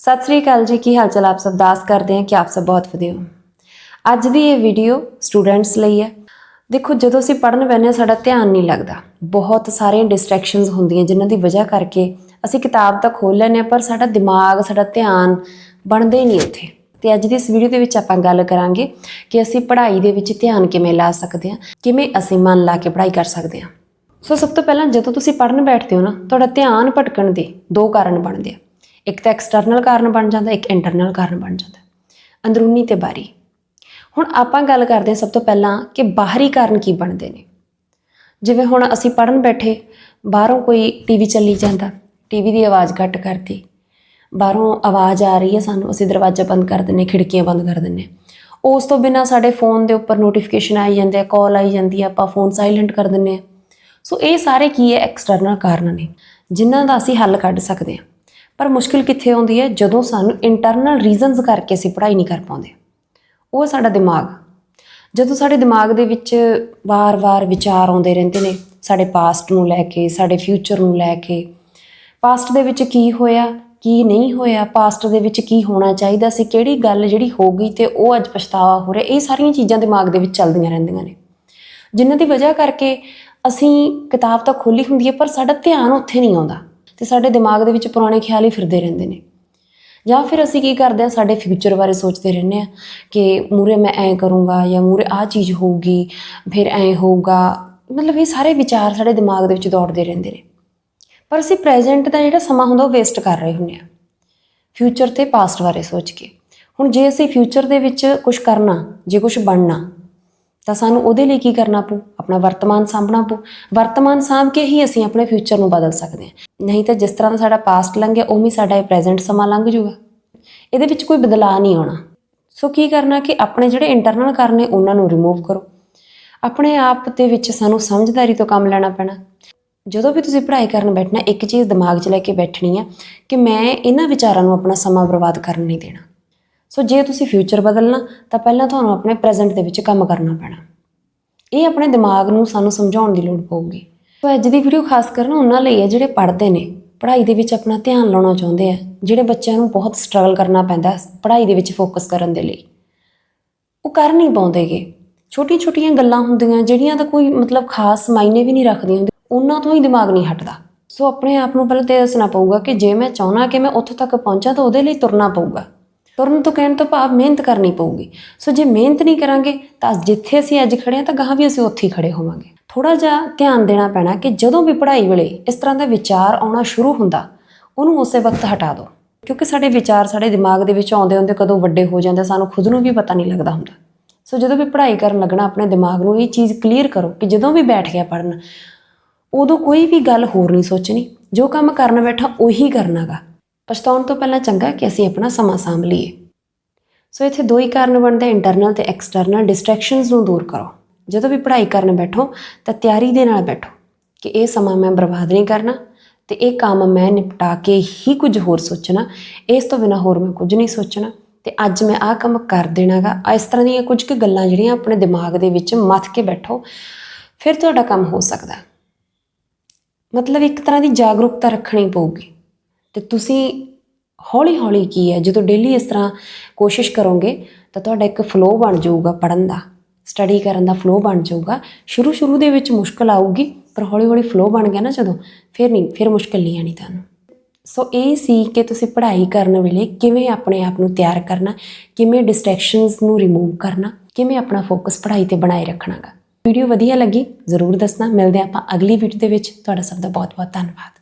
ਸਤਿ ਸ੍ਰੀ ਅਕਾਲ ਜੀ, ਕੀ ਹਾਲ ਚਾਲ ਆਪ ਸਭ? ਦਾਸ ਕਰਦੇ ਹਾਂ ਕਿ ਆਪ ਸਭ ਬਹੁਤ ਵਧੀਆ ਹੋ। ਅੱਜ ਦੀ ਇਹ ਵੀਡੀਓ ਸਟੂਡੈਂਟਸ ਲਈ ਹੈ। ਦੇਖੋ, ਜਦੋਂ ਅਸੀਂ ਪੜ੍ਹਨ ਬੈਨੇ ਹਾਂ, ਸਾਡਾ ਧਿਆਨ ਨਹੀਂ ਲੱਗਦਾ। ਬਹੁਤ ਸਾਰੀਆਂ ਡਿਸਟਰੈਕਸ਼ਨਸ ਹੁੰਦੀਆਂ, ਜਿਨ੍ਹਾਂ ਦੀ ਵਜ੍ਹਾ ਕਰਕੇ ਅਸੀਂ ਕਿਤਾਬ ਤਾਂ ਖੋਲ ਲੈਂਦੇ ਹਾਂ, ਪਰ ਸਾਡਾ ਦਿਮਾਗ, ਸਾਡਾ ਧਿਆਨ ਬਣਦੇ ਹੀ ਨਹੀਂ ਉੱਥੇ। ਤੇ ਅੱਜ ਦੀ ਇਸ ਵੀਡੀਓ ਦੇ ਵਿੱਚ ਆਪਾਂ ਗੱਲ ਕਰਾਂਗੇ ਕਿ ਅਸੀਂ ਪੜ੍ਹਾਈ ਦੇ ਵਿੱਚ ਧਿਆਨ ਕਿਵੇਂ ਲਾ ਸਕਦੇ ਹਾਂ, ਕਿਵੇਂ ਅਸੀਂ ਮਨ ਲਾ ਕੇ ਪੜ੍ਹਾਈ ਕਰ ਸਕਦੇ ਹਾਂ। ਸੋ ਸਭ ਤੋਂ ਪਹਿਲਾਂ ਜਦੋਂ ਤੁਸੀਂ ਪੜ੍ਹਨ ਬੈਠਦੇ ਹੋ ਨਾ, ਤੁਹਾਡਾ ਧਿਆਨ ਭਟਕਣ ਦੇ ਦੋ ਕਾਰਨ ਬਣਦੇ ਆ। ਇੱਕ ਤਾਂ ਐਕਸਟਰਨਲ ਕਾਰਨ ਬਣ ਜਾਂਦਾ, ਇੱਕ ਇੰਟਰਨਲ ਕਾਰਨ ਬਣ ਜਾਂਦਾ। ਅੰਦਰੂਨੀ ਤੇ ਬਾਹਰੀ। ਹੁਣ ਆਪਾਂ ਗੱਲ ਕਰਦੇ ਹਾਂ ਸਭ ਤੋਂ ਪਹਿਲਾਂ ਕਿ ਬਾਹਰੀ ਕਾਰਨ ਕੀ ਬਣਦੇ ਨੇ। ਜਿਵੇਂ ਹੁਣ ਅਸੀਂ ਪੜਨ ਬੈਠੇ, ਬਾਹਰੋਂ ਕੋਈ ਟੀਵੀ ਚੱਲੀ ਜਾਂਦਾ ਟੀਵੀ ਦੀ ਆਵਾਜ਼ ਘੱਟ ਕਰਤੀ। ਬਾਹਰੋਂ ਆਵਾਜ਼ ਆ ਰਹੀ ਹੈ ਸਾਨੂੰ, ਅਸੀਂ ਦਰਵਾਜ਼ਾ ਬੰਦ ਕਰ ਦਿੰਨੇ ਖਿੜਕੀਆਂ ਬੰਦ ਕਰ ਦਿੰਨੇ ਉਸ ਤੋਂ ਬਿਨਾ ਸਾਡੇ ਫੋਨ ਦੇ ਉੱਪਰ ਨੋਟੀਫਿਕੇਸ਼ਨ ਆਈ ਜਾਂਦੇ ਆ ਕਾਲ ਆਈ ਜਾਂਦੀ ਆ, ਆਪਾਂ ਫੋਨ ਸਾਇਲੈਂਟ ਕਰ ਦਿੰਨੇ ਆ ਸੋ ਇਹ ਸਾਰੇ ਕੀ ਹੈ? ਐਕਸਟਰਨਲ ਕਾਰਨ ਨੇ, ਜਿਨ੍ਹਾਂ ਦਾ ਅਸੀਂ ਹੱਲ ਕੱਢ ਸਕਦੇ ਹਾਂ। ਪਰ ਮੁਸ਼ਕਿਲ ਕਿੱਥੇ ਆਉਂਦੀ ਹੈ? ਜਦੋਂ ਸਾਨੂੰ ਇੰਟਰਨਲ ਰੀਜ਼ਨਸ ਕਰਕੇ ਅਸੀਂ ਪੜ੍ਹਾਈ ਨਹੀਂ ਕਰ ਪਾਉਂਦੇ। ਉਹ ਹੈ ਸਾਡਾ ਦਿਮਾਗ। ਜਦੋਂ ਸਾਡੇ ਦਿਮਾਗ ਦੇ ਵਿੱਚ ਵਾਰ-ਵਾਰ ਵਿਚਾਰ ਆਉਂਦੇ ਰਹਿੰਦੇ ਨੇ, ਸਾਡੇ ਪਾਸਟ ਨੂੰ ਲੈ ਕੇ, ਸਾਡੇ ਫਿਊਚਰ ਨੂੰ ਲੈ ਕੇ ਪਾਸਟ ਦੇ ਵਿੱਚ ਕੀ ਹੋਇਆ, ਕੀ ਨਹੀਂ ਹੋਇਆ ਪਾਸਟ ਦੇ ਵਿੱਚ ਕੀ ਹੋਣਾ ਚਾਹੀਦਾ ਸੀ, ਕਿਹੜੀ ਗੱਲ ਜਿਹੜੀ ਹੋ ਗਈ ਤੇ ਉਹ ਅੱਜ ਪਛਤਾਵਾ ਹੋ ਰਿਹਾ, ਇਹ ਸਾਰੀਆਂ ਚੀਜ਼ਾਂ ਦਿਮਾਗ ਦੇ ਵਿੱਚ ਚੱਲਦੀਆਂ ਰਹਿੰਦੀਆਂ ਨੇ। ਜਿਨ੍ਹਾਂ ਦੀ ਵਜ੍ਹਾ ਕਰਕੇ ਅਸੀਂ ਕਿਤਾਬ ਤਾਂ ਖੋਲੀ ਹੁੰਦੀ ਹੈ, ਪਰ ਸਾਡਾ ਧਿਆਨ ਉੱਥੇ ਨਹੀਂ ਆਉਂਦਾ। ਤੇ ਸਾਡੇ ਦਿਮਾਗ ਦੇ ਵਿੱਚ ਪੁਰਾਣੇ ਖਿਆਲ ਹੀ ਫਿਰਦੇ ਰਹਿੰਦੇ ਨੇ। ਜਾਂ ਫਿਰ ਅਸੀਂ ਕੀ ਕਰਦੇ ਆ ਸਾਡੇ ਫਿਊਚਰ ਬਾਰੇ ਸੋਚਦੇ ਰਹਿੰਦੇ ਆ ਕਿ ਮੂਰੇ ਮੈਂ ਐਂ ਕਰੂੰਗਾ ਜਾਂ ਮੂਰੇ ਆਹ ਚੀਜ਼ ਹੋਊਗੀ, ਫਿਰ ਐਂ ਹੋਊਗਾ। ਮਤਲਬ ਇਹ ਸਾਰੇ ਵਿਚਾਰ ਸਾਡੇ ਦਿਮਾਗ ਦੇ ਵਿੱਚ ਦੌੜਦੇ ਰਹਿੰਦੇ ਨੇ। ਪਰ ਅਸੀਂ ਪ੍ਰੈਜ਼ੈਂਟ ਦਾ ਜਿਹੜਾ ਸਮਾਂ ਹੁੰਦਾ ਉਹ ਵੇਸਟ ਕਰ ਰਹੇ ਹੁੰਦੇ ਆ ਫਿਊਚਰ ਤੇ ਪਾਸਟ ਬਾਰੇ ਸੋਚ ਕੇ। ਹੁਣ ਜੇ ਅਸੀਂ ਫਿਊਚਰ ਦੇ ਵਿੱਚ ਕੁਝ ਕਰਨਾ, ਜੇ ਕੁਝ ਬਣਨਾ, ਤਾਂ ਸਾਨੂੰ ਉਹਦੇ ਲਈ ਕੀ ਕਰਨਾ ਪਊ? ਆਪਣਾ ਵਰਤਮਾਨ ਸਾਂਭਣਾ ਪਊ। ਵਰਤਮਾਨ ਸਾਂਭ ਕੇ ਹੀ ਅਸੀਂ ਆਪਣੇ ਫਿਊਚਰ ਨੂੰ ਬਦਲ ਸਕਦੇ ਹਾਂ। ਨਹੀਂ ਤਾਂ ਜਿਸ ਤਰ੍ਹਾਂ ਦਾ ਸਾਡਾ ਪਾਸਟ ਲੰਘਿਆ ਉਵੇਂ ਹੀ ਸਾਡਾ ਇਹ ਪ੍ਰੈਜ਼ੈਂਟ ਸਮਾਂ ਲੰਘ ਜਾਊਗਾ। ਇਹਦੇ ਵਿੱਚ ਕੋਈ ਬਦਲਾਅ ਨਹੀਂ ਆਉਣਾ। ਸੋ ਕੀ ਕਰਨਾ ਕਿ ਆਪਣੇ ਜਿਹੜੇ ਇੰਟਰਨਲ ਕਰਨੇ ਉਹਨਾਂ ਨੂੰ ਰਿਮੂਵ ਕਰੋ। ਆਪਣੇ ਆਪ ਦੇ ਵਿੱਚ ਸਾਨੂੰ ਸਮਝਦਾਰੀ ਤੋਂ ਕੰਮ ਲੈਣਾ ਪੈਣਾ। ਜਦੋਂ ਵੀ ਤੁਸੀਂ ਪੜ੍ਹਾਈ ਕਰਨ ਬੈਠਣਾ, ਇੱਕ ਚੀਜ਼ ਦਿਮਾਗ 'ਚ ਲੈ ਕੇ ਬੈਠਣੀ ਆ ਕਿ ਮੈਂ ਇਹਨਾਂ ਵਿਚਾਰਾਂ ਨੂੰ ਆਪਣਾ ਸਮਾਂ ਬਰਬਾਦ ਕਰਨ ਨਹੀਂ ਦੇਣਾ। ਸੋ ਜੇ ਤੁਸੀਂ ਫਿਊਚਰ ਬਦਲਣਾ, ਤਾਂ ਪਹਿਲਾਂ ਤੁਹਾਨੂੰ ਆਪਣੇ ਪ੍ਰੈਜ਼ੈਂਟ ਦੇ ਵਿੱਚ ਕੰਮ ਕਰਨਾ ਪੈਣਾ। ਇਹ ਆਪਣੇ ਦਿਮਾਗ ਨੂੰ ਸਾਨੂੰ ਸਮਝਾਉਣ ਦੀ ਲੋੜ ਪਊਗੀ। ਸੋ ਅੱਜ ਦੀ ਵੀਡੀਓ ਖਾਸ ਕਰ ਨਾ ਉਹਨਾਂ ਲਈ ਹੈ ਜਿਹੜੇ ਪੜ੍ਹਦੇ ਨੇ, ਪੜ੍ਹਾਈ ਦੇ ਵਿੱਚ ਆਪਣਾ ਧਿਆਨ ਲਾਉਣਾ ਚਾਹੁੰਦੇ ਆ, ਜਿਹੜੇ ਬੱਚਿਆਂ ਨੂੰ ਬਹੁਤ ਸਟਰਗਲ ਕਰਨਾ ਪੈਂਦਾ ਪੜ੍ਹਾਈ ਦੇ ਵਿੱਚ ਫੋਕਸ ਕਰਨ ਦੇ ਲਈ। ਉਹ ਕਰ ਨਹੀਂ ਪਾਉਂਦੇਗੇ ਛੋਟੀਆਂ ਛੋਟੀਆਂ ਗੱਲਾਂ ਹੁੰਦੀਆਂ, ਜਿਹੜੀਆਂ ਤਾਂ ਕੋਈ ਮਤਲਬ ਖਾਸ ਮਾਇਨੇ ਵੀ ਨਹੀਂ ਰੱਖਦੀਆਂ ਹੁੰਦੀਆਂ, ਉਹਨਾਂ ਤੋਂ ਹੀ ਦਿਮਾਗ ਨਹੀਂ ਹਟਦਾ। ਸੋ ਆਪਣੇ ਆਪ ਨੂੰ ਪਹਿਲਾਂ ਤੇ ਦੱਸਣਾ ਪਊਗਾ ਕਿ ਜੇ ਮੈਂ ਚਾਹਣਾ ਕਿ ਮੈਂ ਉੱਥੋਂ ਤੱਕ ਪਹੁੰਚਾਂ ਤਾਂ ਉਹਦੇ ਲਈ ਤੁਰਨਾ ਪਊਗਾ। ਤੁਰਨ ਤੋਂ ਕਹਿਣ ਤੋਂ ਭਾਵ ਮਿਹਨਤ ਕਰਨੀ ਪਊਗੀ। ਸੋ ਜੇ ਮਿਹਨਤ ਨਹੀਂ ਕਰਾਂਗੇ ਤਾਂ ਜਿੱਥੇ ਅਸੀਂ ਅੱਜ ਖੜੇ ਹਾਂ ਤਾਂ ਗਾਹਾਂ ਵੀ ਅਸੀਂ ਉੱਥੇ ਹੀ ਖੜੇ ਹੋਵਾਂਗੇ। ਥੋੜਾ ਜਿਹਾ ਧਿਆਨ ਦੇਣਾ ਪੈਣਾ ਕਿ ਜਦੋਂ ਵੀ ਪੜ੍ਹਾਈ ਵੇਲੇ ਇਸ ਤਰ੍ਹਾਂ ਦਾ ਵਿਚਾਰ ਆਉਣਾ ਸ਼ੁਰੂ ਹੁੰਦਾ, ਉਹਨੂੰ ਉਸੇ ਵਕਤ ਹਟਾ ਦਿਓ। ਕਿਉਂਕਿ ਸਾਡੇ ਵਿਚਾਰ ਸਾਡੇ ਦਿਮਾਗ ਦੇ ਵਿੱਚ ਆਉਂਦੇ ਹੁੰਦੇ ਕਦੋਂ ਵੱਡੇ ਹੋ ਜਾਂਦੇ ਸਾਨੂੰ ਖੁਦ ਨੂੰ ਵੀ ਪਤਾ ਨਹੀਂ ਲੱਗਦਾ ਹੁੰਦਾ। ਸੋ ਜਦੋਂ ਵੀ ਪੜ੍ਹਾਈ ਕਰਨ ਲੱਗਣਾ ਆਪਣੇ ਦਿਮਾਗ ਨੂੰ, ਇਹ ਚੀਜ਼ ਕਲੀਅਰ ਕਰੋ ਕਿ ਜਦੋਂ ਵੀ ਬੈਠ ਗਿਆ ਪੜਨ ਉਦੋਂ ਕੋਈ ਵੀ ਗੱਲ ਹੋਰ ਨਹੀਂ ਸੋਚਣੀ। ਜੋ ਕੰਮ ਕਰਨ ਬੈਠਾ, ਉਹੀ ਕਰਨਾਗਾ ਪਛਤਾਉਣ ਤੋਂ ਪਹਿਲਾਂ ਚੰਗਾ ਕਿ ਅਸੀਂ ਆਪਣਾ ਸਮਾਂ ਸਾਂਭ ਲਈਏ। ਸੋ ਇੱਥੇ ਦੋ ਹੀ ਕਾਰਨ ਬਣਦੇ ਇੰਟਰਨਲ ਤੇ ਐਕਸਟਰਨਲ ਡਿਸਟਰੈਕਸ਼ਨਸ ਨੂੰ ਦੂਰ ਕਰੋ। ਜਦੋਂ ਵੀ ਪੜ੍ਹਾਈ ਕਰਨ ਬੈਠੋ, ਤਾਂ ਤਿਆਰੀ ਦੇ ਨਾਲ ਬੈਠੋ ਕਿ ਇਹ ਸਮਾਂ ਮੈਂ ਬਰਬਾਦ ਨਹੀਂ ਕਰਨਾ ਤੇ ਇਹ ਕੰਮ ਮੈਂ ਨਿਪਟਾ ਕੇ ਹੀ ਕੁਝ ਹੋਰ ਸੋਚਣਾ। ਇਸ ਤੋਂ ਬਿਨਾ ਹੋਰ ਮੈਂ ਕੁਝ ਨਹੀਂ ਸੋਚਣਾ ਤੇ ਅੱਜ ਮੈਂ ਆਹ ਕੰਮ ਕਰ ਦੇਣਾਗਾ। ਇਸ ਤਰ੍ਹਾਂ ਦੀਆਂ ਕੁਝ ਕੁ ਗੱਲਾਂ ਜਿਹੜੀਆਂ ਆਪਣੇ ਦਿਮਾਗ ਦੇ ਵਿੱਚ ਮੱਥ ਕੇ ਬੈਠੋ, ਫਿਰ ਤੁਹਾਡਾ ਕੰਮ ਹੋ ਸਕਦਾ। ਮਤਲਬ ਇੱਕ ਤਰ੍ਹਾਂ ਦੀ ਜਾਗਰੂਕਤਾ ਰੱਖਣੀ ਪਊਗੀ। ਤੇ ਤੁਸੀਂ ਹੌਲੀ ਹੌਲੀ ਕੀ ਹੈ, ਜਦੋਂ ਡੇਲੀ ਇਸ ਤਰ੍ਹਾਂ ਕੋਸ਼ਿਸ਼ ਕਰੋਗੇ, ਤਾਂ ਤੁਹਾਡਾ ਇੱਕ ਫਲੋ ਬਣ ਜਾਊਗਾ ਪੜਨ ਦਾ। ਸਟੱਡੀ ਕਰਨ ਦਾ ਫਲੋ ਬਣ ਜਾਊਗਾ। ਸ਼ੁਰੂ ਸ਼ੁਰੂ ਦੇ ਵਿੱਚ ਮੁਸ਼ਕਲ ਆਊਗੀ, ਪਰ ਹੌਲੀ ਹੌਲੀ ਫਲੋ ਬਣ ਗਿਆ ਨਾ ਜਦੋਂ, ਫਿਰ ਨਹੀਂ, ਫਿਰ ਮੁਸ਼ਕਲ ਨਹੀਂ ਆਣੀ ਤੁਹਾਨੂੰ। ਸੋ ਇਹ ਸੀ ਕਿ ਤੁਸੀਂ ਪੜ੍ਹਾਈ ਕਰਨ ਵੇਲੇ ਕਿਵੇਂ ਆਪਣੇ ਆਪ ਨੂੰ ਤਿਆਰ ਕਰਨਾ, ਕਿਵੇਂ ਡਿਸਟਰੈਕਸ਼ਨਸ ਨੂੰ ਰਿਮੂਵ ਕਰਨਾ, ਕਿਵੇਂ ਆਪਣਾ ਫੋਕਸ ਪੜ੍ਹਾਈ ਤੇ ਬਣਾਏ ਰੱਖਣਾਗਾ। ਵੀਡੀਓ ਵਧੀਆ ਲੱਗੀ, ਜ਼ਰੂਰ ਦੱਸਣਾ। ਮਿਲਦੇ ਹਾਂ ਆਪਾਂ ਅਗਲੀ ਵੀਡੀਓ ਦੇ ਵਿੱਚ। ਤੁਹਾਡਾ ਸਭ ਦਾ ਬਹੁਤ ਬਹੁਤ ਧੰਨਵਾਦ।